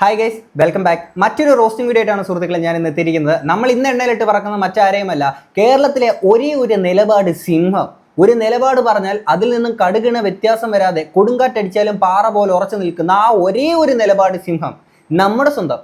Hi guys welcome back മറ്റൊരു roasting video ആയിട്ടാണ് സുഹൃത്തുക്കളെ ഞാൻ ഇന്ന് എത്തിയിരിക്കുന്നത്. നമ്മൾ ഇന്ന് എണ്ണയിലിട്ട് പറക്കുന്ന മറ്റാരെയുമല്ല കേരളത്തിലെ ഒരേ ഒരു നിലപാട് സിംഹം. ഒരു നിലപാട് പറഞ്ഞാൽ അതിൽ നിന്നും കടുകിണ വ്യത്യാസം വരാതെ കൊടുങ്കാറ്റടിച്ചാലും പാറ പോലെ ഉറച്ചു നിൽക്കുന്ന ആ ഒരേ ഒരു നിലപാട് സിംഹം. നമ്മുടെ സ്വന്തം.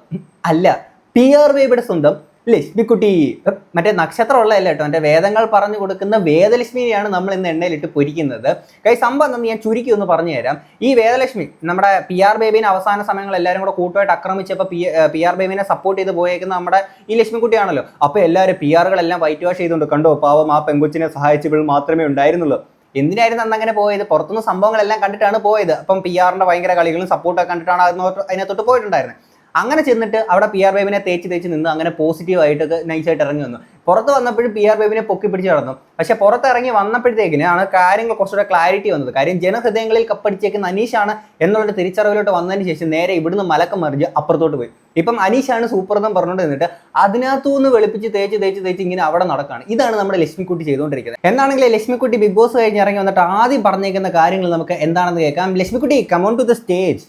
അല്ല പി ആർ ബേബിയുടെ സ്വന്തം ലക്ഷ്മിക്കുട്ടി മറ്റേ മറ്റേ നക്ഷത്രമുള്ളതല്ല കേട്ടോ? എന്റെ വേദങ്ങൾ പറഞ്ഞു കൊടുക്കുന്ന വേദലക്ഷ്മിനെയാണ് നമ്മൾ ഇന്ന് എണ്ണയിലിട്ട് പൊരിക്കുന്നത്. കൈ സംഭവം ഞാൻ ചുരുക്കി ഒന്ന് പറഞ്ഞു തരാം. ഈ വേദലക്ഷ്മി നമ്മുടെ പി ആർ ബേബിനെ അവസാന സമയങ്ങൾ എല്ലാവരും കൂടെ കൂട്ടുമായിട്ട് ആക്രമിച്ചപ്പോൾ പി പി ആർ ബേബിനെ സപ്പോർട്ട് ചെയ്ത് പോയേക്കുന്ന നമ്മുടെ ഈ ലക്ഷ്മിക്കുട്ടിയാണല്ലോ. അപ്പോൾ എല്ലാവരും പി ആറുകളെല്ലാം വൈറ്റ് വാഷ് ചെയ്തുകൊണ്ട് കണ്ടോ പാവം ആ പെങ്കൊച്ചിനെ സഹായിച്ചവൾ മാത്രമേ ഉണ്ടായിരുന്നുള്ളൂ. എന്തിനായിരുന്നു അന്ന് അങ്ങനെ പോയത്? പുറത്തുനിന്ന് സംഭവങ്ങളെല്ലാം കണ്ടിട്ടാണ് പോയത്. അപ്പം പി ആറിന്റെ ഭയങ്കര കളികളും സപ്പോർട്ടൊക്കെ കണ്ടിട്ടാണ് അതിനകത്ത് അതിനകത്തോട്ട് പോയിട്ടുണ്ടായിരുന്നത് അങ്ങനെ ചെന്നിട്ട് അവിടെ പി ആർ ബേബിനെ തേച്ച് തേച്ച് നിന്ന് അങ്ങനെ പോസിറ്റീവായിട്ട് നൈസായിട്ട് ഇറങ്ങി വന്നു. പുറത്ത് വന്നപ്പോഴും പി ആർ ബേബിനെ പൊക്കി പിടിച്ച് നടന്നു. പക്ഷെ പുറത്തിറങ്ങി വന്നപ്പോഴത്തേക്കിന് ആണ് കാര്യങ്ങൾ കുറച്ചുകൂടെ ക്ലാരിറ്റി വന്നത്. കാര്യം ജനഹൃദയങ്ങളിൽ കപ്പടിച്ചേക്കുന്ന അനീഷാണ് എന്നുള്ളൊരു തിരിച്ചറിവിലോട്ട് വന്നതിന് ശേഷം നേരെ ഇവിടുന്ന് മലക്കം മറിഞ്ഞ് അപ്പുറത്തോട്ട് പോയി. ഇപ്പം അനീഷാണ് എന്നും പറഞ്ഞുകൊണ്ട് നിന്നിട്ട് അതിനകത്തുനിന്ന് വെളുപ്പിച്ച് തേച്ച് തേച്ച് തേച്ച് ഇങ്ങനെ അവിടെ നടക്കുകയാണ് ഇതാണ് നമ്മുടെ ലക്ഷ്മിക്കുട്ടി ചെയ്തുകൊണ്ടിരിക്കുന്നത്. എന്നാണെങ്കിൽ ലക്ഷ്മിക്കുട്ടി ബിഗ് ബോസ് കഴിഞ്ഞ് ഇറങ്ങി വന്നിട്ട് ആദ്യം പറഞ്ഞേക്കുന്ന കാര്യങ്ങൾ നമുക്ക് എന്താണെന്ന് കേൾക്കാം. Lakshmikutty come on to the stage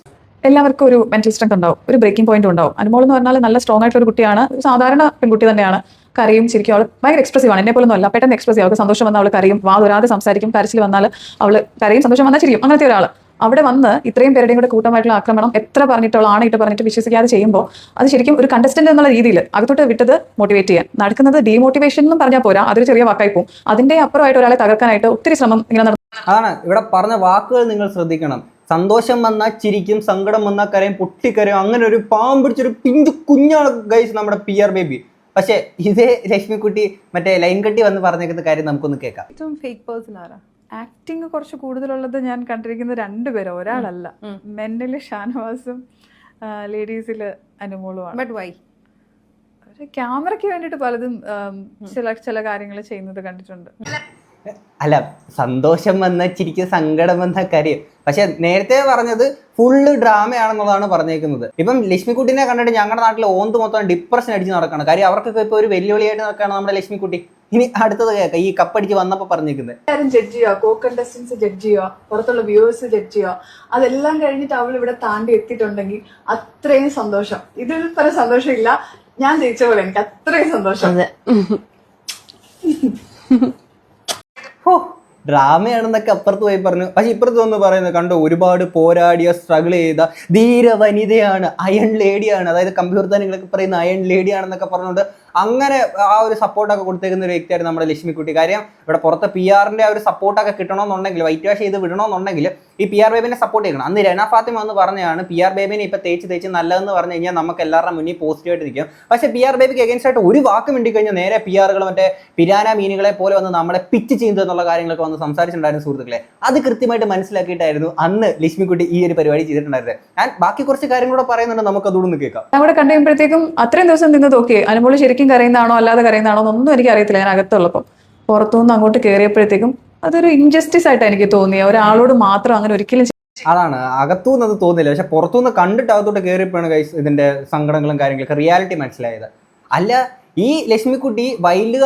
എല്ലാവർക്കും ഒരു മെന്റൽ സ്ട്രെങ്ത് ഉണ്ടാവും ഒരു ബ്രേക്കിംഗ് പോയിന്റ് ഉണ്ടാവും. അനുമോൾ എന്ന് പറഞ്ഞാൽ നല്ല സ്ട്രോങ് ആയിട്ടുള്ള ഒരു കുട്ടിയാണ് ഒരു സാധാരണ പെൺകുട്ടി തന്നെയാണ്. കറിയും ശരിക്കും അവൾ ഭയങ്കര എക്സ്പ്രസീവ് ആണ്. എന്നെ പോലൊന്നും അല്ല പെട്ടെന്ന് എക്സ്പ്രസീവ് അവൾക്ക് സന്തോഷം വന്നാൽ അവൾ കറിയും വാ തൊരാതെ സംസാരിക്കും കരച്ചിൽ വന്നാൽ അവൾ കരയും സന്തോഷം വന്നാൽ ചിരിക്കും അങ്ങനത്തെ ഒരാൾ അവിടെ വന്ന് ഇത്രയും പേരുടെയും കൂടെ കൂട്ടമായിട്ടുള്ള ആക്രമണം എത്ര പറഞ്ഞിട്ടുള്ള ആണിട്ട് പറഞ്ഞിട്ട് വിശ്വസിക്കാതെ ചെയ്യുമ്പോൾ അത് ശരിക്കും ഒരു കണ്ടസ്റ്റന്റ് എന്നുള്ള രീതിയിൽ അകത്തോട്ട് വിട്ടത് മോട്ടിവേറ്റ് ചെയ്യാൻ. നടക്കുന്നത് ഡീമോട്ടിവേഷൻ എന്നും പറഞ്ഞാൽ പോരാ അതൊരു ചെറിയ വാക്കായി പോകും അതിന്റെ അപ്പുറമായിട്ട് ഒരാളെ തകർക്കാനായിട്ട് ഒത്തിരി ശ്രമം ഇങ്ങനെ നടക്കും അതാണ് ഇവിടെ പറഞ്ഞ വാക്കുകൾ നിങ്ങൾ ശ്രദ്ധിക്കണം. സന്തോഷം വന്നാൽ ചിരിക്കും സങ്കടം വന്നാൽ കരയും പൊട്ടിക്കരയും അങ്ങനെ ഒരു പാവം പിടിച്ചൊരു പിഞ്ചു കുഞ്ഞാണ് ഗൈസ് നമ്മുടെ പി ആർ ബേബി പക്ഷേ ഇതേ ലക്ഷ്മിക്കുട്ടി മറ്റേ ലൈൻ കട്ടി വന്ന് പറഞ്ഞേക്കുന്ന കാര്യം നമുക്കൊന്ന് കേൾക്കാം. ഏറ്റവും ഫേക്ക് പേഴ്സൺ ആരാ? ആക്ടിങ് കുറച്ച് കൂടുതലുള്ളത് ഞാൻ കണ്ടിരിക്കുന്ന രണ്ടുപേരും ഒരാളല്ല. മെന്നിൽ ഷാനവാസും ലേഡീസിൽ അനുമോളുമാണ്. ബട്ട് വൈ ക്യാമറയ്ക്ക് വേണ്ടിയിട്ട് പലതും ചില ചില കാര്യങ്ങൾ ചെയ്യുന്നത് കണ്ടിട്ടുണ്ട്. അല്ല സന്തോഷം വന്ന ചിരിക്ക് സങ്കടം വന്ന കാര്യം. പക്ഷെ നേരത്തെ പറഞ്ഞത് ഫുള്ള് ഡ്രാമയാണെന്നുള്ളതാണ് പറഞ്ഞേക്കുന്നത്. ഇപ്പം ലക്ഷ്മിക്കുട്ടിനെ കണ്ടിട്ട് ഞങ്ങളുടെ നാട്ടിൽ ഓന്ത് മൊത്തം ഡിപ്രഷൻ അടിച്ച് നടക്കണം. കാര്യം അവർക്കൊക്കെ ഇപ്പോൾ ഒരു വെല്ലുവിളിയായിട്ട് നടക്കുകയാണ് നമ്മുടെ ലക്ഷ്മിക്കുട്ടി. ഇനി അടുത്തത് കേൾക്കാം ഈ കപ്പടിച്ച് വന്നപ്പോൾ പറഞ്ഞേക്കുന്നത്. എല്ലാവരും ജഡ്ജ് ചെയ്യുക കോ കണ്ടസ്റ്റൻസ് ജഡ്ജ് ചെയ്യുക പുറത്തുള്ള വ്യൂവേഴ്സ് ജഡ്ജ് ചെയ്യുക. അതെല്ലാം കഴിഞ്ഞിട്ട് അവൾ ഇവിടെ താണ്ടി എത്തിയിട്ടുണ്ടെങ്കിൽ അത്രയും സന്തോഷം. ഇതിൽ പല സന്തോഷമില്ല. ഞാൻ ജയിച്ച പോലെ എനിക്ക് അത്രയും സന്തോഷം. ഡ്രാമയാണെന്നൊക്കെ അപ്പുറത്ത് പോയി പറഞ്ഞു. പക്ഷെ ഇപ്പുറത്ത് വന്ന് പറയുന്നത് കണ്ടോ ഒരുപാട് പോരാടിയ സ്ട്രഗിൾ ചെയ്ത ധീര വനിതയാണ് അയൺ ലേഡിയാണ് അതായത് കമ്പ്യൂട്ടർ താരങ്ങളൊക്കെ പറയുന്ന അയൺ ലേഡിയാണെന്നൊക്കെ പറഞ്ഞുകൊണ്ട് അങ്ങനെ ആ ഒരു സപ്പോർട്ടൊക്കെ കൊടുത്തേക്കുന്ന ഒരു വ്യക്തിയായിരുന്നു നമ്മുടെ ലക്ഷ്മിക്കുട്ടി. കാര്യം ഇവിടെ പുറത്ത് പി ആറിന്റെ ആ ഒരു സപ്പോർട്ടൊക്കെ കിട്ടണമെന്നുണ്ടെങ്കിൽ വൈറ്റ് വാഷ് ചെയ്ത് വിടണമെന്നുണ്ടെങ്കിൽ ഈ പി ആർ ബേബിനെ സപ്പോർട്ട് ചെയ്യണം. അന്ന് രണ ഫാത്തിമ എന്ന് പറഞ്ഞാണ് പി ആർ ബേബിനെ ഇപ്പോൾ തേച്ച് തേച്ച് നല്ലതെന്ന് പറഞ്ഞു കഴിഞ്ഞാൽ നമുക്ക് എല്ലാവരുടെ മുന്നിൽ പോസിറ്റീവായിട്ട് നിൽക്കും. പക്ഷേ പി ആർ ബേബിക്ക് എഗൻസ്റ്റ് ആയിട്ട് ഒരു വാക്ക് മിണ്ടി കഴിഞ്ഞാൽ നേരെ പി ആറുകൾ മറ്റേ പിരാന മീനുകളെ പോലെ വന്ന് നമ്മളെ പിച്ച് ചെയ്യുന്നത് എന്നുള്ള കാര്യങ്ങളൊക്കെ വന്ന് സംസാരിച്ചിട്ടുണ്ടായിരുന്നു സുഹൃത്തുക്കളെ. അത് കൃത്യമായിട്ട് മനസ്സിലാക്കിയിട്ടായിരുന്നു അന്ന് ലക്ഷ്മിക്കുട്ടി ഈ ഒരു പരിപാടി ചെയ്തിട്ടുണ്ടായിരുന്നത്. ഞാൻ ബാക്കി കുറച്ച് കാര്യങ്ങളൂടെ പറയുന്നുണ്ട് നമുക്ക് അതുകൊണ്ട് കേൾക്കാം. അവിടെ കണ്ടു കഴിയുമ്പോഴത്തേക്കും അത്രയും ദിവസം നിന്നത് ഓക്കെ അനുമോൾ ശരിക്കും കരയുന്നതാണോ അല്ലാതെ കരയുന്നതാണോ എന്നൊന്നും എനിക്ക് അറിയത്തില്ല ഞാൻ അകത്തുള്ളപ്പം. പുറത്തുനിന്ന് അങ്ങോട്ട് കയറിയപ്പോഴത്തേക്കും അതൊരു ഇൻജസ്റ്റിസ് ആയിട്ട് എനിക്ക് തോന്നിയ. ഒരാളോട് മാത്രം അങ്ങനെ ഒരിക്കലും അതാണ്. അകത്തുനിന്ന് അത് തോന്നില്ല പക്ഷെ പുറത്തുനിന്ന് കണ്ടിട്ട് അകത്തോട്ട് കയറിയപ്പോഴാണ് ഇതിന്റെ സങ്കടങ്ങളും കാര്യങ്ങളൊക്കെ റിയാലിറ്റി മനസ്സിലായത്. അല്ല ഈ ലക്ഷ്മിക്കുട്ടി വൈൽഡ്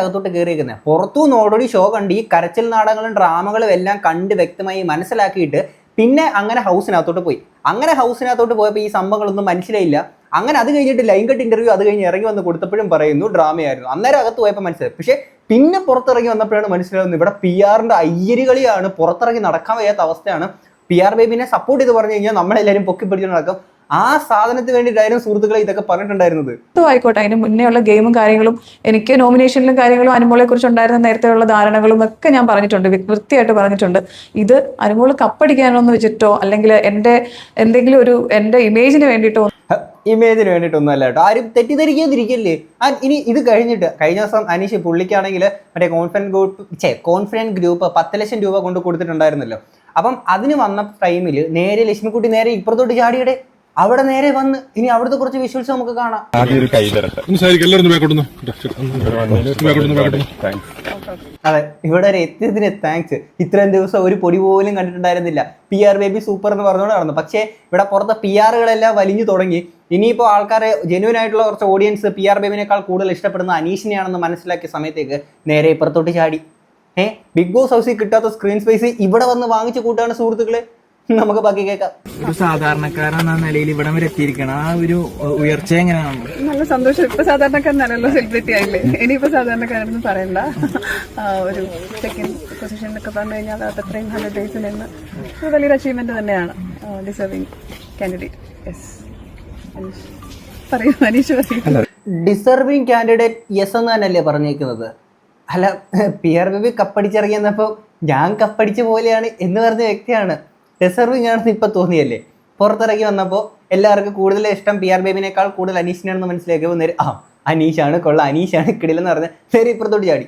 അകത്തോട്ട് കയറിയിരിക്കുന്നത് പുറത്തുനിന്ന് ഓൾറെഡി ഷോ കണ്ട് ഈ കരച്ചിൽ നാടകങ്ങളും ഡ്രാമകളും എല്ലാം കണ്ട് വ്യക്തമായി മനസ്സിലാക്കിയിട്ട് പിന്നെ അങ്ങനെ ഹൗസിനകത്തോട്ട് പോയി. അങ്ങനെ ഹൗസിനകത്തോട്ട് പോയപ്പോൾ ഈ സംഭവങ്ങളൊന്നും മനസ്സിലായില്ല. അങ്ങനെ അത് കഴിഞ്ഞിട്ട് ലൈൻ കട്ട് ഇന്റർവ്യൂ അത് കഴിഞ്ഞ് ഇറങ്ങി വന്ന് കൊടുത്തപ്പോഴും പറയുന്നു ഡ്രാമയായിരുന്നു. അന്നേരം അകത്ത് പോയപ്പോൾ മനസ്സിലായി. പക്ഷേ പിന്നെ പുറത്തിറങ്ങി വന്നപ്പോഴാണ് മനസ്സിലാവുന്നത് ഇവിടെ പി ആറിന്റെ അയ്യരികളിയാണ് പുറത്തിറങ്ങി നടക്കാൻ വയ്യാത്ത അവസ്ഥയാണ് പി ആർ ബേബിനെ സപ്പോർട്ട് ചെയ്ത് പറഞ്ഞു കഴിഞ്ഞാൽ നമ്മളെല്ലാവരും പൊക്കി പിടിച്ചു നടക്കും. ആ സാധനത്തിന് വേണ്ടിയിട്ടായിരുന്നു സുഹൃത്തുക്കളെ ഇതൊക്കെ പറഞ്ഞിട്ടുണ്ടായിരുന്നത്. ആയിക്കോട്ടെ. അതിന് മുന്നേ ഉള്ള ഗെയിമും കാര്യങ്ങളും എനിക്ക് നോമിനേഷനിലും കാര്യങ്ങളും അനുമോളെ കുറിച്ച് ഉണ്ടായിരുന്ന നേരത്തെ ഉള്ള ധാരണകളും ഒക്കെ ഞാൻ പറഞ്ഞിട്ടുണ്ട്. വൃത്തിയായിട്ട് പറഞ്ഞിട്ടുണ്ട്. ഇത് അനുമോൾ കപ്പടിക്കാനോന്ന് വെച്ചിട്ടോ അല്ലെങ്കിൽ എന്റെ എന്തെങ്കിലും ഒരു എന്റെ ഇമേജിന് വേണ്ടിയിട്ടോ ഇമേജിന് വേണ്ടിയിട്ടൊന്നും അല്ല കേട്ടോ. ആരും തെറ്റിദ്ധരിക്കാതിരിക്കല്ലേ. ഇനി ഇത് കഴിഞ്ഞിട്ട് കഴിഞ്ഞ ദിവസം അനീഷ് പുള്ളിക്കാണെങ്കിൽ മറ്റേ കോൺഫിഡന്റ് ഗ്രൂപ്പ് ചേ കോൺഫിഡന്റ് ഗ്രൂപ്പ് പത്ത് ലക്ഷം രൂപ കൊണ്ട് കൊടുത്തിട്ടുണ്ടായിരുന്നല്ലോ. അപ്പം അതിന് വന്ന ടൈമിൽ നേരെ ലക്ഷ്മിക്കുട്ടി നേരെ ഇപ്പുറത്തോട്ട് ചാടിയുടെ. അവിടെ നേരെ വന്ന് ഇനി അവിടുത്തെ കുറച്ച് വിഷ്വൽസ് നമുക്ക് കാണാം. ആദ്യം ഒരു കൈ അതെ ഇവിടെ വരെ എത്തിയതിന് താങ്ക്സ് ഇത്രയും ദിവസം ഒരു പൊടി പോലും കണ്ടിട്ടുണ്ടായിരുന്നില്ല. പി ആർ ബേബി സൂപ്പർ എന്ന് പറഞ്ഞുകൊണ്ട് നടന്നു. പക്ഷേ ഇവിടെ പുറത്തെ പി ആറുകളെല്ലാം വലിഞ്ഞു തുടങ്ങി. ഇനിയിപ്പോൾ ആൾക്കാരെ ജെന്യൂൻ ആയിട്ടുള്ള കുറച്ച് ഓഡിയൻസ് പി ആർ ബേബിനേക്കാൾ കൂടുതൽ ഇഷ്ടപ്പെടുന്ന അനീഷിനെയാണെന്ന് മനസ്സിലാക്കിയ സമയത്തേക്ക് നേരെ ഇപ്പുറത്തോട്ട് ചാടി. ഏഹ് ബിഗ് ബോസ് ഹൗസിൽ കിട്ടാത്ത സ്ക്രീൻ സ്പേസ് ഇവിടെ വന്ന് വാങ്ങിച്ചു കൂട്ടാണ് സുഹൃത്തുക്കളെ. നമുക്ക് ബാക്കി കേൾക്കാം. ഒരു സാധാരണക്കാരൻ എന്ന നിലയിൽ ഇവിടം വരെ എത്തിയിരിക്കണം ആ ഒരു ഉയർച്ച എങ്ങനെയാണ്? നല്ല സന്തോഷം. ഇപ്പൊ സാധാരണക്കാരനാണല്ലോ സെലിബ്രിറ്റി ആയില്ലേ? ഇനിയിപ്പോ സാധാരണക്കാരെന്ന് പറയണ്ട. ഒരു സെക്കൻഡ് പൊസിഷനിലൊക്കെ പറഞ്ഞു കഴിഞ്ഞാൽ അത് അത്രയും ഹൺഡ്രഡ് ഡേയ്സിൽ നിന്ന് ഒരു വലിയൊരു അച്ചീവ്മെന്റ് തന്നെയാണ്. ഡിസേർവിംഗ് കാൻഡിഡേറ്റ് യെസ് പറയൂ മനീഷ് പറയൂ. ഡിസർവിങ് കാൻഡിഡേറ്റ് യെസ് എന്ന് തന്നെയല്ലേ പറഞ്ഞേക്കുന്നത്? അല്ല പി ആർ ബി ബി കപ്പടിച്ചിറങ്ങിയെന്നപ്പോൾ ഞാൻ കപ്പടിച്ച പോലെയാണ് എന്ന് പറഞ്ഞ വ്യക്തിയാണ് ഡിസർവിങ് ആണെന്ന് ഇപ്പൊ തോന്നിയല്ലേ? പുറത്തിറങ്ങി വന്നപ്പോൾ എല്ലാവർക്കും കൂടുതൽ ഇഷ്ടം പി ആർ ബേബിനേക്കാൾ കൂടുതൽ അനീഷിനാണെന്ന് മനസ്സിലാക്കി നേരെ ആ അനീഷാണ് കൊള്ള. അനീഷാണ് കിടിലെന്ന് പറഞ്ഞ് നേരെ ഇപ്പുറത്തോട്ട് ചാടി.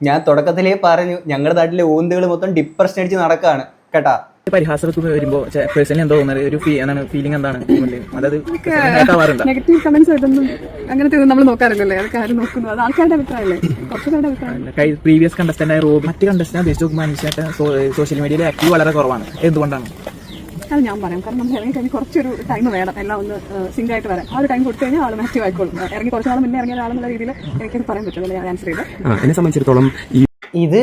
ഞാൻ തുടക്കത്തിലേ പറഞ്ഞു ഞങ്ങളുടെ നാട്ടിലെ ഓന്തുകൾ മൊത്തം ഡിപ്രഷൻ അടിച്ച് നടക്കുകയാണ് കേട്ടാ? പരിഹാസമൊക്കെ വരുമ്പോ പേഴ്സണലി എന്താ തോന്നുന്നത്? ഒരു എന്താണ് ഫീലിംഗ് എന്താണ് അതായത് നെഗറ്റീവ് കമന്റ്സ് ആയിട്ടൊന്നും അങ്ങനത്തെ നമ്മൾ നോക്കാറില്ലല്ലേ? അതൊക്കെ ആരും നോക്കുന്നു. അത് ആൾക്കാരുടെ അഭിപ്രായമല്ലേ? കുറച്ചുപേരുടെ അഭിപ്രായം. പ്രീവിയസ് കണ്ടസ്റ്റന്റ് ആയ റോബ് മറ്റ് കണ്ടസ്റ്റന്റ് അപേക്ഷിച്ച് നോക്കുമ്പോൾ മനുഷ്യട്ട് സോഷ്യൽ മീഡിയയിൽ ആക്റ്റീവ് വളരെ കുറവാണ്. എന്തുകൊണ്ടാണ്? അത് ഞാൻ പറയാം. കാരണം നമ്മൾ ഇറങ്ങി കഴിഞ്ഞ് കുറച്ചൊരു ടൈം വേണം. എല്ലാം ഒന്ന് സിങ്ക് ആയിട്ട് വരാം ആ ഒരു ടൈം കൊടുത്തു കഴിഞ്ഞാൽ ആൾ ആക്റ്റീവ് ആയിക്കോളും. ഇറങ്ങി കുറച്ച് നാൾ മുന്നേ ഇറങ്ങിയ ആളെന്നുള്ള രീതിയിൽ എനിക്കത് പറയാൻ പറ്റും ഞാൻ ആൻസർ ചെയ്ത്. എന്നെ സംബന്ധിച്ചിടത്തോളം ഈ ഇത്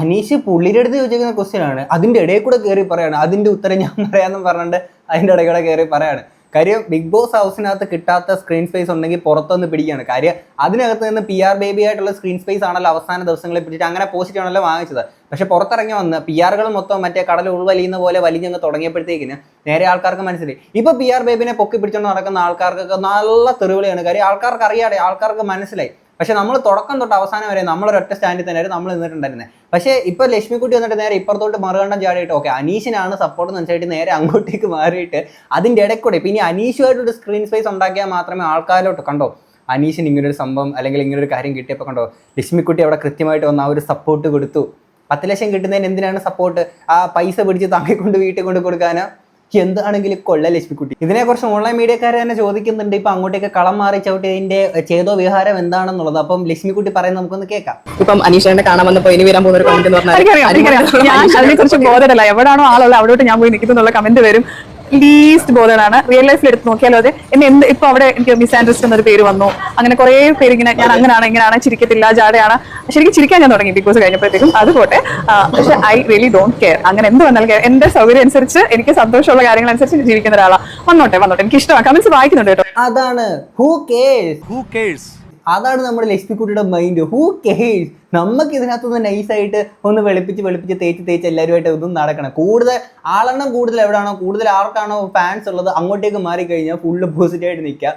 അനീഷ് പുള്ളിയുടെ അടുത്ത് ചോദിച്ചിരിക്കുന്ന ക്വസ്റ്റ്യൻ ആണ്. അതിന്റെ ഇടയിൽ കൂടെ കയറി പറയാണ്. അതിന്റെ ഉത്തരം ഞാൻ പറയാമെന്ന് പറഞ്ഞിട്ട് അതിന്റെ ഇടയിൽ കൂടെ കയറി പറയാണ്. കാര്യം ബിഗ് ബോസ് ഹൗസിനകത്ത് കിട്ടാത്ത സ്ക്രീൻ സ്പേസ് ഉണ്ടെങ്കിൽ പുറത്തൊന്ന് പിടിക്കുകയാണ്. കാര്യം അതിനകത്ത് നിന്ന് പി ആർ ബേബി ആയിട്ടുള്ള സ്ക്രീൻ സ്പേസ് ആണല്ലോ അവസാന ദിവസങ്ങളിൽ പിടിച്ചിട്ട് അങ്ങനെ പോസ്റ്റ് ആണല്ലോ വാങ്ങിച്ചത്. പക്ഷെ പുറത്തിറങ്ങി വന്ന് പി ആറുകൾ മൊത്തം മറ്റേ കടൽ ഉൾവലിയുന്ന പോലെ വലിഞ്ഞങ്ങ് തുടങ്ങിയപ്പോഴത്തേക്കിന് നേരെ ആൾക്കാർക്ക് മനസ്സിലായി. ഇപ്പൊ പി ആർ ബേബിനെ പൊക്കി പിടിച്ചുകൊണ്ട് നടക്കുന്ന ആൾക്കാർക്കൊക്കെ നല്ല തെറിവിളിയാണ്. കാര്യം ആൾക്കാർക്ക് അറിയാതെ ആൾക്കാർക്ക് മനസ്സിലായി. പക്ഷെ നമ്മൾ തുടക്കം തൊട്ട് അവസാനം വരെ നമ്മളൊരൊറ്റ സ്റ്റാൻഡിൽ തന്നെയായിരുന്നു നമ്മൾ നിന്നിട്ടുണ്ടായിരുന്നത് പക്ഷേ ഇപ്പോൾ ലക്ഷ്മിക്കുട്ടി വന്നിട്ട് നേരെ ഇപ്പുറത്തോട്ട് മറുകണ്ഠം ചാടിയിട്ട് ഓക്കെ അനീഷിനാണ് സപ്പോർട്ട് എന്ന് വെച്ചിട്ട് നേരെ അങ്ങോട്ടേക്ക് മാറിയിട്ട് അതിന്റെ ഇടയ്ക്കൂടെ പിന്നെ അനീഷുമായിട്ടൊരു സ്ക്രീൻ സ്പേസ് ഉണ്ടാക്കിയാൽ മാത്രമേ ആൾക്കാരിലോട്ട് കണ്ടോ? അനീഷിന് ഇങ്ങനൊരു സംഭവം അല്ലെങ്കിൽ ഇങ്ങനൊരു കാര്യം കിട്ടിയപ്പോൾ കണ്ടോ? ലക്ഷ്മിക്കുട്ടി അവിടെ കൃത്യമായിട്ട് വന്ന് ആ ഒരു സപ്പോർട്ട് കൊടുത്തു. പത്ത് ലക്ഷം കിട്ടുന്നതിന് എന്തിനാണ് സപ്പോർട്ട് ആ പൈസ പിടിച്ച് താങ്ങിക്കൊണ്ട് വീട്ടിൽ കൊണ്ട് കൊടുക്കാനാ? എന്താണെങ്കിലും കൊള്ള ലക്ഷ്മിക്കുട്ടി. ഇതിനെക്കുറിച്ച് ഓൺലൈൻ മീഡിയക്കാരെ തന്നെ ചോദിക്കുന്നുണ്ട് ഇപ്പൊ അങ്ങോട്ടേക്ക് കളം മാറി ചവിട്ടിയതിന്റെ ചേതോ വിഹാരം എന്താണെന്നുള്ളത്. അപ്പം ലക്ഷ്മിക്കുട്ടി പറയുന്നത് നമുക്കൊന്ന് കേൾക്കാം. ഇപ്പം അനീഷേനെ കാണാൻ വന്നപ്പോ ഇനി വരാൻ പോകുന്ന ഒരു കമന്റ് എന്ന് പറഞ്ഞാൽ എനിക്കറിയാം ഞാൻ അതിനെ കുറിച്ച് ബോധരല്ല എവിടാണോ ആളുള്ള അവിടോട്ട് ഞാൻ പോയി നിൽക്കുന്നുള്ള കമന്റ് വരും. ലീസ്റ്റ് ബോധനാണ് റിയൽ ലൈഫിൽ എടുത്ത് നോക്കിയാലോ അതെ. എന്നെ എന്ത് ഇപ്പൊ അവിടെ എനിക്ക് മിസ് ആൻഡ്രസ്റ്റ് എന്നൊരു പേര് വന്നു. അങ്ങനെ കുറെ പേര് ഇങ്ങനെ ഞാൻ അങ്ങനെയാണ് ഇങ്ങനെയാണ് ചിരിക്കത്തില്ല ജാടയാണ്. ശരിക്കും ചിരിക്കാൻ ഞാൻ തുടങ്ങി ബിഗ് ബോസ് കഴിഞ്ഞപ്പോഴത്തേക്കും. അത് പോട്ടെ. പക്ഷെ ഐ റിയലി ഡോണ്ട് കെയർ അങ്ങനെ എന്ത് വന്നാലും കെയർ എന്റെ സൗകര്യം അനുസരിച്ച് എനിക്ക് സന്തോഷമുള്ള കാര്യങ്ങൾ അനുസരിച്ച് ജീവിക്കുന്ന ഒരാളാണ് വന്നോട്ടെ വന്നോട്ടെ. എനിക്ക് ഇഷ്ടമാണ് കമന്റ്സ് വായിക്കുന്നുണ്ട് കേട്ടോ. അതാണ്. ഹൂ കേഴ്സ് അതാണ് നമ്മുടെ ലക്ഷ്മിക്കുട്ടിയുടെ മൈൻഡ് ഹൂ കേസ് നമുക്ക് ഇതിനകത്തൊന്ന് നൈസായിട്ട് ഒന്ന് വെളുപ്പിച്ച് വെളുപ്പിച്ച് തേച്ച് തേച്ച് എല്ലാവരുമായിട്ട് ഒന്നും നടക്കണം. കൂടുതൽ ആളെണ്ണം കൂടുതൽ എവിടെയാണോ കൂടുതൽ ആർക്കാണോ ഫാൻസ് ഉള്ളത് അങ്ങോട്ടേക്ക് മാറിക്കഴിഞ്ഞാൽ ഫുള്ള് പോസിറ്റീവായിട്ട് നിൽക്കുക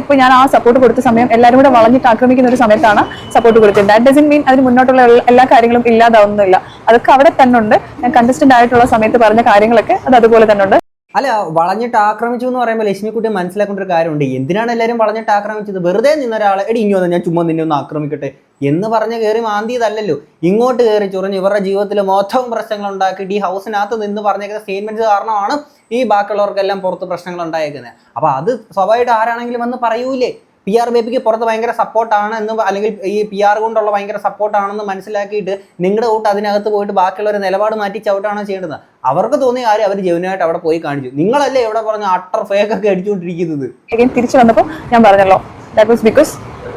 ഇപ്പൊ ഞാൻ ആ സപ്പോർട്ട് കൊടുത്ത സമയം എല്ലാരും കൂടെ വളഞ്ഞിട്ട് ആക്രമിക്കുന്ന ഒരു സമയത്താണ് സപ്പോർട്ട് കൊടുത്തത് ദാറ്റ് ഡസൻ മീൻ അതിന് മുന്നോട്ടുള്ള എല്ലാ കാര്യങ്ങളും ഇല്ലാതാവുന്നില്ല. അതൊക്കെ അവിടെ തന്നെ ഉണ്ട്. ഞാൻ കണ്ടസ്റ്റന്റ് ആയിട്ടുള്ള സമയത്ത് പറഞ്ഞ കാര്യങ്ങളൊക്കെ അത് അതുപോലെ തന്നെ ഉണ്ട്. അല്ല വളഞ്ഞിട്ട് ആക്രമിച്ചു എന്ന് പറയുമ്പോൾ ലക്ഷ്മിക്കുട്ടി മനസ്സിലാക്കേണ്ട ഒരു കാര്യമുണ്ട്. എന്തിനാണ് എല്ലാവരും വളഞ്ഞിട്ട് ആക്രമിച്ചത്? വെറുതെ നിന്ന ഒരാളെ എടി വന്ന് ഞാൻ ചുമ്മാ നിന്നെ ഒന്ന് ആക്രമിക്കട്ടെ എന്ന് പറഞ്ഞ് കയറി മാന്തിയതല്ലല്ലോ ഇങ്ങോട്ട് കയറി ചൊറിഞ്ഞ് ഇവരുടെ ജീവിതത്തിൽ മൊത്തം പ്രശ്നങ്ങൾ ഉണ്ടാക്കിയിട്ട് ഈ ഹൗസിനകത്ത് നിന്ന് പറഞ്ഞേക്കുന്ന സ്റ്റേറ്റ്മെന്റ്സ് കാരണമാണ് ഈ ബാക്കിയുള്ളവർക്കെല്ലാം പുറത്ത് പ്രശ്നങ്ങൾ ഉണ്ടായേക്കുന്നത്. അപ്പൊ അത് സ്വാഭാവികമായിട്ട് ആരാണെങ്കിലും വന്ന് പറയൂലേ? പി ആർ ബേബിക്ക് പുറത്ത് ഭയങ്കര സപ്പോർട്ടാണ് എന്ന് അല്ലെങ്കിൽ ഈ പി ആർ കൊണ്ടുള്ള ഭയങ്കര സപ്പോർട്ടാണെന്ന് മനസ്സിലാക്കിയിട്ട് നിങ്ങളുടെ കൂട്ട് അതിനകത്ത് പോയിട്ട് ബാക്കിയുള്ളവരെ നിലപാട് മാറ്റി ചവിട്ടാണോ ചെയ്യേണ്ടത്? അവർക്ക് തോന്നിയ കാര്യം അവർ ജെനുവിനായിട്ട് അവിടെ പോയി കാണിച്ചു. നിങ്ങളല്ലേ എവിടെ പറഞ്ഞ അട്ടർ ഫേക്ക് ഒക്കെ അടിച്ചുകൊണ്ടിരിക്കുന്നത് തിരിച്ചു വന്നപ്പോൾ ഞാൻ പറഞ്ഞല്ലോ ദാറ്റ് വാസ് ബിക്കോസ്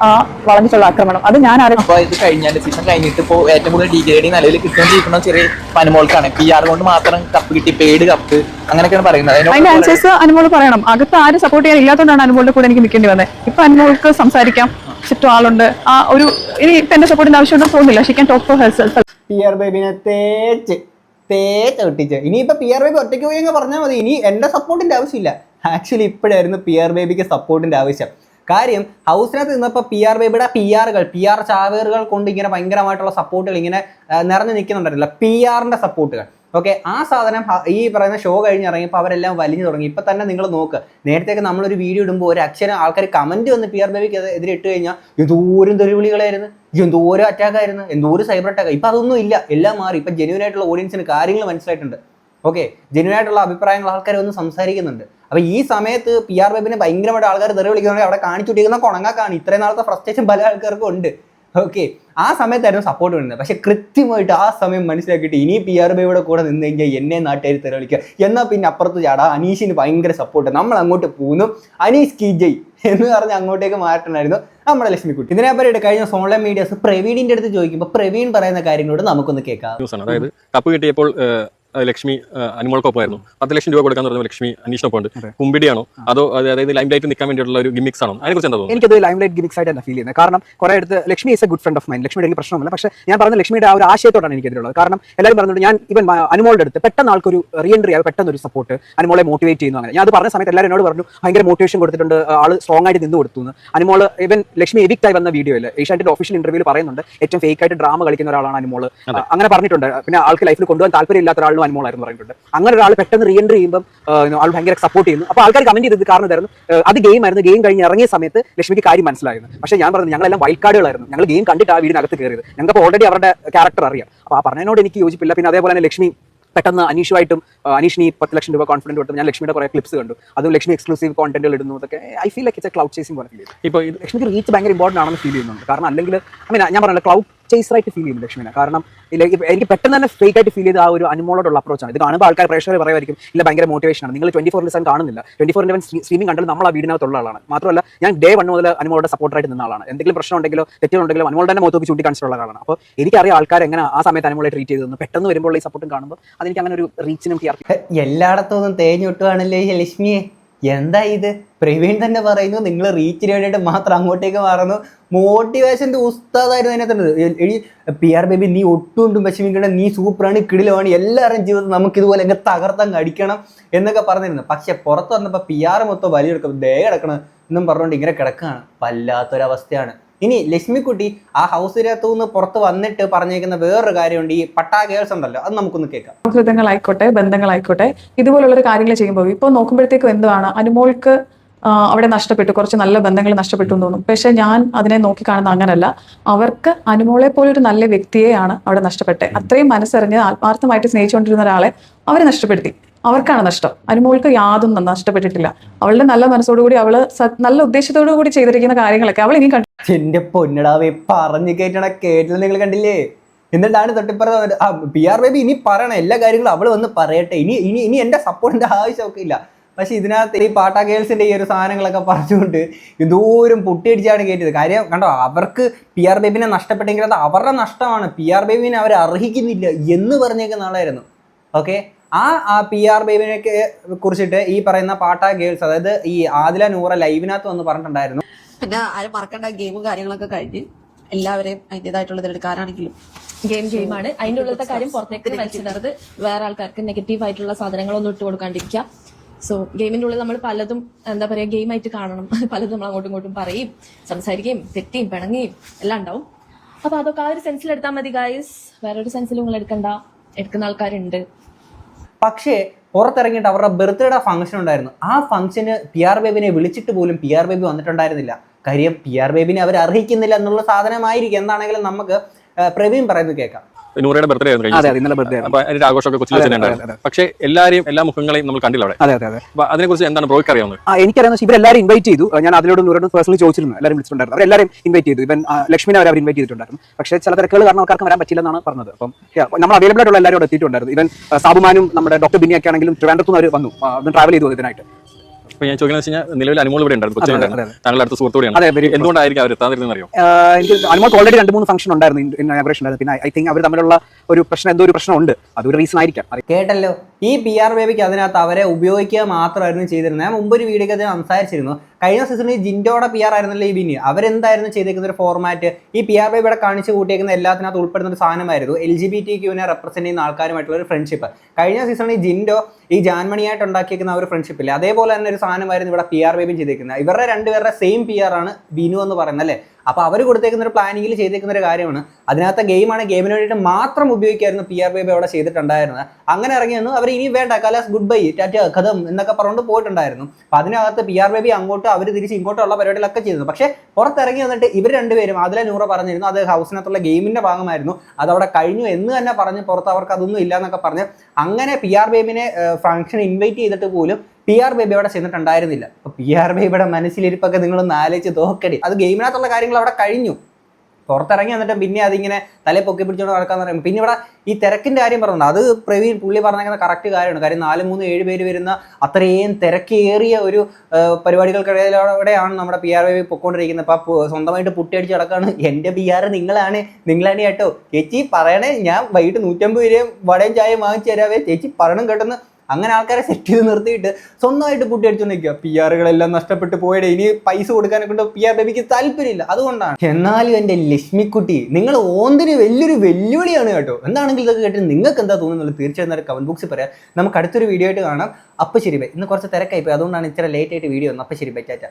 ആ വളഞ്ഞിട്ടുള്ള ആക്രമണം. അത് ഞാൻ ആരും അപ്പോൾ ഇത് കഴിഞ്ഞാൽ സീസൺ കഴിഞ്ഞിട്ട് ഏറ്റവും കൂടുതൽ ഡിഗ്രേഡിങ് നിലവിൽ കിട്ടുകൊണ്ടിരിക്കുന്ന ചെറിയ പനിമോൾക്കാണ് പി ആർ കൊണ്ട് മാത്രം കപ്പ് കിട്ടി പെയ്ഡ് കപ്പ് അങ്ങനെയൊക്കെയാണ് പറയുന്നത്. അതിന്റെ ആൻസേഴ്സ് അനുമോൾ പറയണം. അകത്ത് ആരും സപ്പോർട്ട് ചെയ്യാൻ ഇല്ലാത്തതുകൊണ്ടാണ് അനുമോളുടെ കൂടെ എനിക്ക് നിൽക്കേണ്ടി വന്നത്. ഇപ്പൊ അനുമോൾക്ക് സംസാരിക്കാം. ചുറ്റും ആളുണ്ട്. ആ ഒരു ഇനി ഇപ്പൊ എന്റെ സപ്പോർട്ടിന്റെ ആവശ്യമൊന്നും തോന്നുന്നില്ല she can talk for hells P R ബേബിനെ തേച്ച് തേച്ച് ഒട്ടിച്ച് ഇനിയിപ്പോ പി ആർ ബേബി ഒറ്റയ്ക്ക് പോയി അങ്ങ് പറഞ്ഞാൽ മതി. ഇനി എന്റെ സപ്പോർട്ടിന്റെ ആവശ്യമില്ല. ആക്ച്വലി ഇപ്പോഴായിരുന്നു പി ആർ ബേബിക്ക് സപ്പോർട്ടിന്റെ ആവശ്യം. കാര്യം ഹൗസിനകത്ത് നിന്നപ്പോൾ പി ആർ ബേബിയുടെ പി ആറുകൾ പി ആർ ചാവേറുകൾ കൊണ്ട് ഇങ്ങനെ ഭയങ്കരമായിട്ടുള്ള സപ്പോർട്ടുകൾ ഇങ്ങനെ നിറഞ്ഞു നിൽക്കുന്നുണ്ടല്ലോ. പി ആറിന്റെ സപ്പോർട്ടുകൾ ഓക്കെ ആ സാധനം ഈ പറയുന്ന ഷോ കഴിഞ്ഞിറങ്ങിയപ്പോൾ അവരെല്ലാം വലിഞ്ഞു തുടങ്ങി. ഇപ്പം തന്നെ നിങ്ങൾ നോക്ക്. നേരത്തെയൊക്കെ നമ്മളൊരു വീഡിയോ ഇടുമ്പോൾ ഒരു അക്ഷരം ആൾക്കാർ കമന്റ് വന്ന് പി ആർ ബേബിക്ക് എതിരെ ഇട്ട് കഴിഞ്ഞാൽ എന്തോരം തെരുവിളികളായിരുന്നു എന്തോരം അറ്റാക്ക് ആയിരുന്നു. എന്തോരം സൈബർ അറ്റാക്ക് ഇപ്പം അതൊന്നും ഇല്ല. എല്ലാം മാറി. ഇപ്പം ജെന്യൂൻ ആയിട്ടുള്ള ഓഡിയൻസിന് കാര്യങ്ങൾ മനസ്സിലായിട്ടുണ്ട്. ഓക്കെ ജെന്യൂൻ ആയിട്ടുള്ള അഭിപ്രായങ്ങൾ ആൾക്കാർ ഒന്ന് സംസാരിക്കുന്നുണ്ട്. അപ്പൊ ഈ സമയത്ത് പി ആർ വെബിനെ ഭയങ്കരമായിട്ട് ആൾക്കാർ തെറി വിളിക്കുന്നുണ്ടെങ്കിൽ അവിടെ കാണിച്ചുട്ടിരിക്കുന്ന കുണങ്ങാക്കാണ്. ഇത്രയും നാളത്തെ ഫ്രസ്ട്രേഷൻ പല ആൾക്കാർക്കും ഉണ്ട്. ഓക്കെ ആ സമയത്തായിരുന്നു സപ്പോർട്ട് വരുന്നത്. പക്ഷെ കൃത്യമായിട്ട് ആ സമയം മനസ്സിലാക്കിയിട്ട് ഇനി പി ആർ ബിയുടെ കൂടെ നിന്ന് കഴിഞ്ഞാൽ എന്നെ നാട്ടുകാർ തെരവിളിക്കുക എന്നാൽ പിന്നെ അപ്പുറത്ത് ചാടാ അനീഷിന് ഭയങ്കര സപ്പോർട്ട് നമ്മൾ അങ്ങോട്ട് പോകുന്നു. അനീഷ് കി ജയ് എന്ന് പറഞ്ഞ് അങ്ങോട്ടേക്ക് മാറ്റണമായിരുന്നു നമ്മുടെ ലക്ഷ്മിക്കുട്ടി. ഇതിനെ പറ്റിയിട്ട് കഴിഞ്ഞ ഓൺലൈൻ മീഡിയാസ് പ്രവീണിന്റെ അടുത്ത് ചോദിക്കുമ്പോൾ പ്രവീൺ പറയുന്ന കാര്യങ്ങളോട് നമുക്കൊന്ന് കേൾക്കാം. അതായത് കപ്പ് കിട്ടിയപ്പോൾ ലക്ഷ്മി അനുമോൾക്കൊപ്പമായിരുന്നു പത്ത് ലക്ഷം രൂപ കൊടുക്കാൻ പറഞ്ഞ ലക്ഷ്മി അനീഷിനൊപ്പം ഉണ്ട്. കുമ്പിടിയാണോ? അതോ അതായത് ലൈം ലൈറ്റ് നിൽക്കാൻ വേണ്ടിയിട്ടുള്ള ഒരു ഗിമിക്സ് ആണോ? അതിനെക്കുറിച്ച് എന്താ എനിക്കത് ലൈം ലൈറ്റ് ഗിമിക്സ് ആയിട്ടാണ് ഫീൽ ചെയ്യുന്നത്. കാരണം കുറെ അടുത്ത് Lakshmi is a good friend of mine ലക്ഷ്മിയുടെ എനിക്ക് പ്രശ്നമില്ല പക്ഷേ ഞാൻ പറഞ്ഞ ലക്ഷ്മിയുടെ ആ ഒരു ആശയത്തോടാണ് എനിക്കെതിരുള്ളത്. കാരണം എല്ലാവരും പറഞ്ഞിട്ട് ഞാൻ ഇവൻ അനുമോളുടെ അടുത്ത് പെട്ടെന്ന് ആൾക്കൊരു റീ എൻട്രി ആയി പെട്ടെന്ന് ഒരു സപ്പോർട്ട് അനുമോളെ മോട്ടിവേറ്റ് ചെയ്യുന്നു അങ്ങനെ. ഞാൻ അത് പറഞ്ഞ സമയത്ത് എല്ലാവരും എന്നോട് പറഞ്ഞു ഭയങ്കര മോട്ടിവേഷൻ കൊടുത്തിട്ടുണ്ട് ആൾ സ്ട്രോങ് ആയിട്ട് നിന്ന് കൊടുത്തു അനുമോൾ ഇവൻ ലക്ഷ്മി എവിക്റ്റ് ആയി വന്ന വീഡിയോയിൽ ഏഷ്യാന്റെ ഒഫീഷ്യൽ ഇന്റർവ്യൂവിൽ പറയുന്നുണ്ട് ഏറ്റവും ഫേക്ക് ആയിട്ട് ഡ്രാമ കളിക്കുന്ന ഒരാളാണ് അനുമോൾ. അങ്ങനെ പറഞ്ഞിട്ടുണ്ട്. പിന്നെ ആൾക്ക് ലൈഫിൽ കൊണ്ടുപോകാൻ താല്പര്യം ഇല്ലാത്ത ഒരാളും അനുമോളായിരുന്നു പറഞ്ഞിട്ടുണ്ട് അങ്ങനെ ഒരാൾ പെട്ടെന്ന് റീ എൻട്രി ചെയ്യുമ്പോൾ ആൾ ഭയങ്കര സപ്പോർട്ട് ചെയ്യുന്നു. അപ്പോൾ ആൾക്കാർ കമന്റ് ചെയ്തത് കാരണം ഇതായിരുന്നു അത് ഗെയിം ആയിരുന്നു. ഗെയിം കഴിഞ്ഞ് ഇറങ്ങിയ സമയത്ത് ലക്ഷ്മിക്ക് കാര്യം മനസ്സിലായിരുന്നു. പക്ഷേ ഞാൻ പറഞ്ഞു ഞങ്ങളെല്ലാം വൈൽഡ് കാർഡുകളായിരുന്നു ഞങ്ങൾ ഗെയിം കണ്ടിട്ട് ആ വീടിനകത്ത് കയറിയത്. ഞങ്ങൾക്ക് ഓൾറെഡി അവരുടെ ക്യാരക്ടർ അറിയാം. അപ്പോൾ ആ പറഞ്ഞതിനോട് എനിക്ക് യോജിപ്പില്ല. പിന്നെ അതേപോലെ തന്നെ ലക്ഷ്മി പെട്ടെന്ന് അനീഷുമായിട്ടും അനീഷിന് ഈ പത്ത് ലക്ഷം രൂപ കോൺഫിഡന്റ് കൊടുത്തു ഞാൻ ലക്ഷ്മിയുടെ കുറേ ക്ലിപ്സ് കണ്ടു. അതും ലക്ഷ്മി എക്സ്ക്ലൂസീവ് കോണ്ടന്റുകൾ ഇടുന്നു അതൊക്കെ I feel like it's a cloud chasing പോലെ ഫീൽ ഇപ്പോൾ ലക്ഷ്മിക്ക് റീച്ച് ഭയങ്കര ഇമ്പോർട്ടന്റ് ആണെന്ന് ഫീൽ ചെയ്യുന്നുണ്ട്. കാരണം അല്ലെങ്കിൽ ഐ മീൻ ഞാൻ പറഞ്ഞല്ലോ ക്ലൗഡ് ചേസറായിട്ട് ഫീൽ ചെയ്യുന്നു ലക്ഷ്മിനെ. കാരണം എനിക്ക് പെട്ടെന്ന് തന്നെ ഫേക്ക് ആയിട്ട് ഫീൽ ചെയ്ത ആ ഒരു അനുമോളോടുള്ള അപ്രോച്ചാണ് ഇത് കാണുമ്പോൾ ആൾക്കാർ പ്രേക്ഷകർ പറയുമായിരിക്കും ഇല്ല ഭയങ്കര മോട്ടിവേഷൻ ആണ്. നിങ്ങൾ ട്വന്റി ഫോർ ലിസൺ കാണുന്നില്ല. ട്വന്റി സെവൻ സ്ട്രീമിംഗ് കണ്ടാൽ നമ്മൾ ആ വീടിനകത്തുള്ള ആളാണ്. മാത്രമല്ല ഞാൻ ഡേ വൺ മുതൽ അനുമോളുടെ സപ്പോർട്ടായിട്ട് നിന്ന ആളാണ്. എന്തെങ്കിലും പ്രശ്നം ഉണ്ടെങ്കിലോ തെറ്റുകളുണ്ടെങ്കിലോ അനുമോളുടെ തന്നെ മുഖത്തോക്ക് ചൂണ്ടി കാണിച്ചിട്ടുള്ള ആളാണ് അപ്പോൾ എനിക്കറിയാം ആൾക്കാർ എങ്ങനെ ആ സമയത്ത് അനുമോളെ ട്രീറ്റ് ചെയ്തെന്ന് പെട്ടെന്ന് വരുമ്പോൾ ഈ സപ്പോർട്ടും കാണുമ്പോൾ അതെനിക്ക് അങ്ങനെ ഒരു റീച്ചിനും എല്ലായിടത്തും തേഞ്ഞു വിട്ടുവാണല്ലേ ഈ ലക്ഷ്മിയെ? എന്താ ഇത്? പ്രവീൺ തന്നെ പറയുന്നു നിങ്ങൾ റീച്ചിന് വേണ്ടിയിട്ട് മാത്രം അങ്ങോട്ടേക്ക് മാറുന്നു. മോട്ടിവേഷന്റെ ഉസ്താദായിരുന്നു അതിനകത്തുണ്ട് എടി പി ആർ ബേബി നീ ഒട്ടുകൊണ്ടും വിഷമിക്കണം നീ സൂപ്പറാണ് കിടിലമാണ് എല്ലാവരും ജീവിതത്തിൽ നമുക്ക് ഇതുപോലെ അങ്ങ് തകർത്തങ്ങ് അടിക്കണം എന്നൊക്കെ പറഞ്ഞിരുന്നു. പക്ഷെ പുറത്ത് വന്നപ്പോൾ പി ആർ മൊത്തം വലിയ കിടക്കും ദയ കിടക്കണം എന്നും പറഞ്ഞുകൊണ്ട് ഇങ്ങനെ കിടക്കുകയാണ്. വല്ലാത്തൊരവസ്ഥയാണ്. ഇനി ലക്ഷ്മിക്കുട്ടി ആ ഹൗസിനകത്തു നിന്ന് പുറത്ത് വന്നിട്ട് പറഞ്ഞേക്കുന്ന വേറൊരു കാര്യമുണ്ട്. ഈ പട്ടാ ഗേൾസ് ഉണ്ടല്ലോ അത് നമുക്കൊന്ന് കേൾക്കാം. സൗഹൃദങ്ങളായിക്കോട്ടെ ബന്ധങ്ങളായിക്കോട്ടെ. ഇതുപോലുള്ള കാര്യങ്ങൾ ചെയ്യുമ്പോൾ ഇപ്പോൾ നോക്കുമ്പോഴത്തേക്കും എന്താണ്? അനുമോൾക്ക് അവിടെ നഷ്ടപ്പെട്ടു കുറച്ച് നല്ല ബന്ധങ്ങൾ നഷ്ടപ്പെട്ടു എന്ന് തോന്നും. പക്ഷെ ഞാൻ അതിനെ നോക്കി കാണുന്ന അങ്ങനല്ല. അവർക്ക് അനുമോളെ പോലെ ഒരു നല്ല വ്യക്തിയെയാണ് അവിടെ നഷ്ടപ്പെട്ടത് അത്രയും മനസ്സറിഞ്ഞ് ആത്മാർത്ഥമായിട്ട് സ്നേഹിച്ചുകൊണ്ടിരുന്ന ഒരാളെ അവരെ നഷ്ടപ്പെടുത്തി. അവർക്കാണ് നഷ്ടം. അനുമോൾക്ക് യാതൊന്നും നഷ്ടപ്പെട്ടിട്ടില്ല. അവളുടെ നല്ല മനസ്സോടുകൂടി അവൾ സ- നല്ല ഉദ്ദേശത്തോടു കൂടി ചെയ്തിരിക്കുന്ന കാര്യങ്ങളൊക്കെ അവൾ ഇനി കണ്ടു എന്റെ പൊന്നടാവേ പറഞ്ഞു കേട്ടണ കേട്ടില്ല നിങ്ങൾ കണ്ടില്ലേ? എന്നിട്ടാണ് തൊട്ടിപ്പറ പി ആർ ബേബി ഇനി പറയണ എല്ലാ കാര്യങ്ങളും അവൾ വന്ന് പറയട്ടെ. ഇനി ഇനി ഇനി എന്റെ സപ്പോർട്ടിന്റെ ആവശ്യമൊക്കെ ഇല്ല. പക്ഷെ ഇതിനകത്ത് ഈ പാട്ടാ ഗേൾസിന്റെ ഈ ഒരു സാധനങ്ങളൊക്കെ പറഞ്ഞുകൊണ്ട് എന്തോരം പൊട്ടിയടിച്ചാണ് കേട്ടത്. കാര്യം കണ്ടോ അവർക്ക് പി ആർ ബേബിനെ നഷ്ടപ്പെട്ടെങ്കിൽ അത് അവരുടെ നഷ്ടമാണ്. പി ആർ ബേബിനെ അവർ അർഹിക്കുന്നില്ല എന്ന് പറഞ്ഞേക്കുന്ന ആളായിരുന്നു. ഓക്കെ ആ ആ പി ആർ ബേബിനെ കുറിച്ചിട്ട് ഈ പറയുന്ന പാട്ട ഗേൾസ് അതായത് ഈ ആദില നൂറ ലൈവിനകത്ത് വന്ന് പറഞ്ഞിട്ടുണ്ടായിരുന്നു. പിന്നെ ആരും മറക്കേണ്ട ഗെയിമും കാര്യങ്ങളൊക്കെ കഴിഞ്ഞ് എല്ലാവരെയും അതിന്റെതായിട്ടുള്ള ഇതിലെടുക്കാനാണെങ്കിലും ഗെയിം ഗെയിമാണ്. അതിന്റെ ഉള്ളിലത്തെ കാര്യം പുറത്തേക്ക് വലിച്ചിടരുത് വേറെ ആൾക്കാർക്ക് നെഗറ്റീവ് ആയിട്ടുള്ള സാധനങ്ങളൊന്നും ഇട്ട് കൊടുക്കാണ്ടിരിക്കുക. സോ ഗെയിമിന്റെ ഉള്ളിൽ നമ്മൾ പലതും എന്താ പറയാ ഗെയിം ആയിട്ട് കാണണം. പലതും നമ്മൾ അങ്ങോട്ടും ഇങ്ങോട്ടും പറയും സംസാരിക്കുകയും തെറ്റിയും പിണങ്ങിയും എല്ലാം ഉണ്ടാവും. അപ്പൊ അതൊക്കെ ആ ഒരു സെൻസിൽ എടുത്താൽ മതി ഗായ്സ് വേറൊരു സെൻസിൽ നിങ്ങൾ എടുക്കണ്ട. എടുക്കുന്ന ആൾക്കാരുണ്ട്. പക്ഷേ പുറത്തിറങ്ങിയിട്ട് അവരുടെ ബർത്ത്ഡേ ഫംഗ്ഷൻ ഉണ്ടായിരുന്നു. ആ ഫംഗ്ഷന് പി ആർ ബേബിനെ വിളിച്ചിട്ട് പോലും പി ആർ ബേബി വന്നിട്ടുണ്ടായിരുന്നില്ല. കാര്യം പി ആർ ബേബിനെ അവർ അർഹിക്കുന്നില്ല എന്നുള്ള സാധനമായിരിക്കും. എന്താണെങ്കിലും നമുക്ക് പ്രവീൺ പറയുന്നത് കേൾക്കാം. നൂറയുടെ ബർത്ത്ഡേ ആയിരുന്നു അതെ ഇന്നലെ ബർത്ത്ഡേ അപ്പൊ അതിന്റെ ആഘോഷമൊക്കെ കൊച്ചിയിൽ വെച്ചിട്ടുണ്ടായിരുന്നു പക്ഷെ എല്ലാരെയും എല്ലാ മുഖങ്ങളെയും നമ്മൾ കണ്ടില്ല അവിടെ. അതെ അതെ അപ്പൊ അതിനെക്കുറിച്ച് എന്താണ് ബ്രോയ്ക്ക് അറിയാവുന്നത്? എനിക്കറിയാവുന്ന ഇവരെല്ലാവരും ഇൻവൈറ്റ് ചെയ്തു. ഞാൻ അതിലോട് നൂറോട് പേഴ്സണലി ചോദിച്ചിരുന്നു. എല്ലാവരും വിളിച്ചിട്ടുണ്ടായിരുന്നു. അവരെല്ലാവരും ഇൻവൈറ്റ് ചെയ്തു. ഇവൻ ലക്ഷ്മിനെ അവർ ഇൻവൈറ്റ് ചെയ്തിട്ടുണ്ടായിരുന്നു. പക്ഷേ ചില തിരക്കുകൾ കാരണം ആൾക്കാർക്ക് വരാൻ പറ്റില്ലെന്നാണ് പറഞ്ഞത്. അപ്പം നമ്മൾ അവൈലബിൾ ആയിട്ടുള്ള എല്ലാവരും എത്തിയിട്ടുണ്ടായിരുന്നു. ഇവൻ സാബുമാനും നമ്മുടെ ഡോക്ടർ ബിനിയൊക്കെ ആണെങ്കിലും ട്രിവാൻഡത്തുനിന്ന് അവർ വന്നു. ട്രാവൽ ചെയ്തു ഇതിനായിട്ട്. അപ്പൊ ഞാൻ ചോദിക്കുന്നത് നിലവിൽ അനുമോൾ ഇവിടെ ഉണ്ടായിരുന്നു അതെ. താങ്കളുടെ അടുത്ത സുഹൃത്തോടെയാണ് എന്തുകൊണ്ടായിരിക്കും അവർ എത്താതിരുന്നത് അറിയോ എനിക്ക് അനുമോൾക്ക് ഓൾറെഡി രണ്ട് മൂന്ന് ഫംഗ്ഷൻ ഉണ്ടായിരുന്നു ഇനാഗ്രേഷൻ ഉണ്ടായിരുന്നു പിന്നെ ഐ തിങ്ക് അവർ തമ്മിലുള്ള ഒരു പ്രശ്നം എന്തോ ഒരു പ്രശ്നമുണ്ട് അതൊരു റീസൺ ആയിരിക്കാം. കേട്ടല്ലോ ഈ പി ആർ ബേബിക്ക് അതിനകത്ത് അവരെ ഉപയോഗിക്കുക മാത്രമായിരുന്നു ചെയ്തിരുന്നത്. ഞാൻ മുമ്പ് ഒരു വീഡിയോ സംസാരിച്ചിരുന്നു. കഴിഞ്ഞ സീസണിൽ ജിൻഡോടെ പി ആർ ആയിരുന്നല്ലോ ഈ ബിനി അവരെന്തായിരുന്നു ചെയ്തേക്കുന്ന ഒരു ഫോർമാറ്റ് ഈ പി ആർ ബേബിയുടെ കാണിച്ചു കൂട്ടിയേക്കുന്ന എല്ലാത്തിനകത്ത് ഉൾപ്പെടുന്ന ഒരു സാധനമായിരുന്നു എൽ ജി ബി ടി ക്യൂവിനെ റെപ്രസെന്റ് ചെയ്യുന്ന ആൾക്കാരുമായിട്ടുള്ള ഒരു ഫ്രണ്ട്ഷിപ്പ് കഴിഞ്ഞ സീസണിൽ ജിൻഡോ ഈ ജാൻമണിയായിട്ട് ഉണ്ടാക്കിയേക്കുന്ന ഒരു ഫ്രണ്ട്ഷിപ്പ് ഇല്ലേ? അതേപോലെ തന്നെ ഒരു സാധനമായിരുന്നു ഇവിടെ പി ആർ ബേബിയും ചെയ്തേക്കുന്നത്. ഇവരുടെ രണ്ടുപേരുടെ സെയിം പി ആർ ആണ് ബിനു എന്ന് പറയുന്നത് അല്ലേ? അപ്പോൾ അവർ കൊടുത്തേക്കുന്ന ഒരു പ്ലാനിങ്ങിൽ ചെയ്തേക്കുന്ന ഒരു കാര്യമാണ്. അതിനകത്ത് ഗെയിമാണ് ഗെയിമിന് വേണ്ടിയിട്ട് മാത്രം ഉപയോഗിക്കായിരുന്നു പി ആർ ബേബി അവിടെ ചെയ്തിട്ടുണ്ടായിരുന്നത്. അങ്ങനെ ഇറങ്ങി വന്നു അവർ ഇനി വേണ്ട കലാസ് ഗുഡ് ബൈ ടാറ്റ കഥം എന്നൊക്കെ പറഞ്ഞുകൊണ്ട് പോയിട്ടുണ്ടായിരുന്നു. അപ്പോൾ അതിനകത്ത് പി ആർ ബേബി അങ്ങോട്ട് അവർ തിരിച്ച് ഇങ്ങോട്ടുള്ള പരിപാടികളൊക്കെ ചെയ്തിരുന്നു. പക്ഷേ പുറത്തിറങ്ങി വന്നിട്ട് ഇവർ രണ്ടുപേരും അതിലെ നൂറ പറഞ്ഞിരുന്നു അത് ഹൗസിനകത്തുള്ള ഗെയിമിന്റെ ഭാഗമായിരുന്നു. അത് കഴിഞ്ഞു എന്ന് തന്നെ പറഞ്ഞ് പുറത്ത് അവർക്ക് അതൊന്നും ഇല്ല എന്നൊക്കെ പറഞ്ഞ് അങ്ങനെ പി ആർ ബേബിനെ ഫംഗ്ഷൻ ഇൻവൈറ്റ് ചെയ്തിട്ട് പോലും പി ആർ ബേബി അവിടെ ചെന്നിട്ടുണ്ടായിരുന്നില്ല. അപ്പൊ പി ആർ ബേബിയുടെ മനസ്സിലിരിപ്പൊക്കെ നിങ്ങളൊന്ന് ആലോചിച്ച് തോക്കടി അത് ഗെയിമിനകത്തുള്ള കാര്യങ്ങൾ അവിടെ കഴിഞ്ഞു. പുറത്തിറങ്ങി വന്നിട്ട് പിന്നെ അതിങ്ങനെ തലേ പൊക്കി പിടിച്ചോണ്ട് നടക്കാന്ന് പറയും പിന്നെ ഇവിടെ ഈ തിരക്കിന്റെ കാര്യം പറഞ്ഞിട്ടുണ്ട്. അത് പ്രവീൺ പുള്ളി പറഞ്ഞിരിക്കുന്ന കറക്റ്റ് കാര്യമാണ്. കാര്യം നാല് മൂന്ന് ഏഴ് പേര് വരുന്ന അത്രയും തിരക്കേറിയ ഒരു പരിപാടികൾക്കിടയിലൂടെയാണ് നമ്മുടെ പി ആർ പൊക്കോണ്ടിരിക്കുന്നത്. അപ്പൊ സ്വന്തമായിട്ട് പുട്ടിയടിച്ച് നടക്കാണ്. എന്റെ പി ആർ നിങ്ങളാണ്. നിങ്ങളാണ് കേട്ടോ. ചേച്ചി പറയണേ ഞാൻ വൈകിട്ട് നൂറ്റമ്പത് രൂപയും വടയും ചായയും വാങ്ങിച്ചു തരാവേ. ചേച്ചി പറയണം കേട്ടെന്ന് അങ്ങനെ ആൾക്കാരെ സെറ്റ് ചെയ്ത് നിർത്തിയിട്ട് സ്വന്തമായിട്ട് കുട്ടി അടിച്ചു നിൽക്കുക പി ആറുകളെല്ലാം നഷ്ടപ്പെട്ട് പോയടെ. ഇനി പൈസ കൊടുക്കാനെ കൊണ്ട് പി ആർ ബേബിക്ക് താല്പര്യമില്ല. അതുകൊണ്ടാണ്. എന്നാലും എന്റെ ലക്ഷ്മിക്കുട്ടി നിങ്ങൾ ഓന്തിന് വലിയൊരു വെല്ലുവിളിയാണ് കേട്ടോ. എന്താണെങ്കിലും ഇതൊക്കെ കേട്ടിട്ട് നിങ്ങൾക്ക് എന്താ തോന്നുന്നുള്ളത് തീർച്ചയായും കമന്റ് ബോക്സിൽ പറയാം. നമുക്ക് അടുത്തൊരു വീഡിയോ ആയിട്ട് കാണാം. അപ്പം ശരി ബൈ ഇന്ന് കുറച്ച് തിരക്കായി പോയി. അതുകൊണ്ടാണ് ഇത്ര ലേറ്റ് ആയിട്ട് വീഡിയോ വന്നത്. അപ്പം ശരി ബൈ ചാറ്റ